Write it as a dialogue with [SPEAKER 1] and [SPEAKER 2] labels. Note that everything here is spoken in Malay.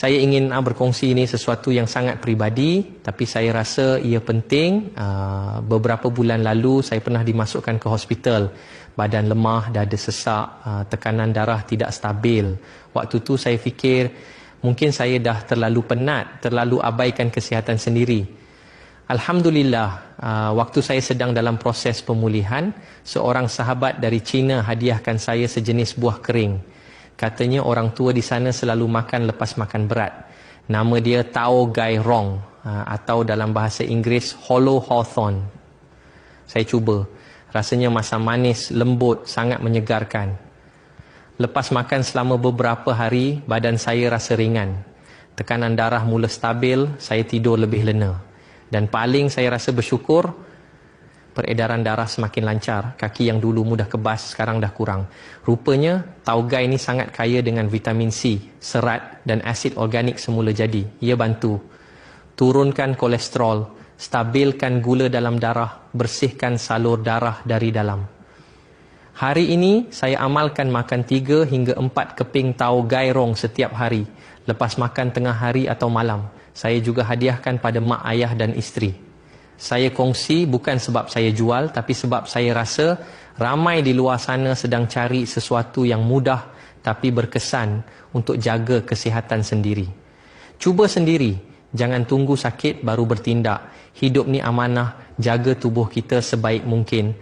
[SPEAKER 1] saya ingin uh, berkongsi ini sesuatu yang sangat peribadi tapi saya rasa ia penting. Uh, beberapa bulan lalu saya pernah dimasukkan ke hospital. Badan lemah, dada sesak, uh, tekanan darah tidak stabil. Waktu tu saya fikir mungkin saya dah terlalu penat, terlalu abaikan kesihatan sendiri. Alhamdulillah, uh, waktu saya sedang dalam proses pemulihan, seorang sahabat dari China hadiahkan saya sejenis buah kering. Katanya orang tua di sana selalu makan lepas makan berat. Nama dia Tao Gai Rong uh, atau dalam bahasa Inggeris Hollow Hawthorn. Saya cuba. Rasanya masam manis, lembut, sangat menyegarkan. Lepas makan selama beberapa hari, badan saya rasa ringan. Tekanan darah mula stabil, saya tidur lebih lena. Dan paling saya rasa bersyukur peredaran darah semakin lancar. Kaki yang dulu mudah kebas sekarang dah kurang. Rupanya taugai ini sangat kaya dengan vitamin C, serat dan asid organik semula jadi. Ia bantu turunkan kolesterol, stabilkan gula dalam darah, bersihkan salur darah dari dalam. Hari ini saya amalkan makan 3 hingga 4 keping tau gairong setiap hari lepas makan tengah hari atau malam saya juga hadiahkan pada mak ayah dan isteri. Saya kongsi bukan sebab saya jual tapi sebab saya rasa ramai di luar sana sedang cari sesuatu yang mudah tapi berkesan untuk jaga kesihatan sendiri. Cuba sendiri, jangan tunggu sakit baru bertindak. Hidup ni amanah, jaga tubuh kita sebaik mungkin.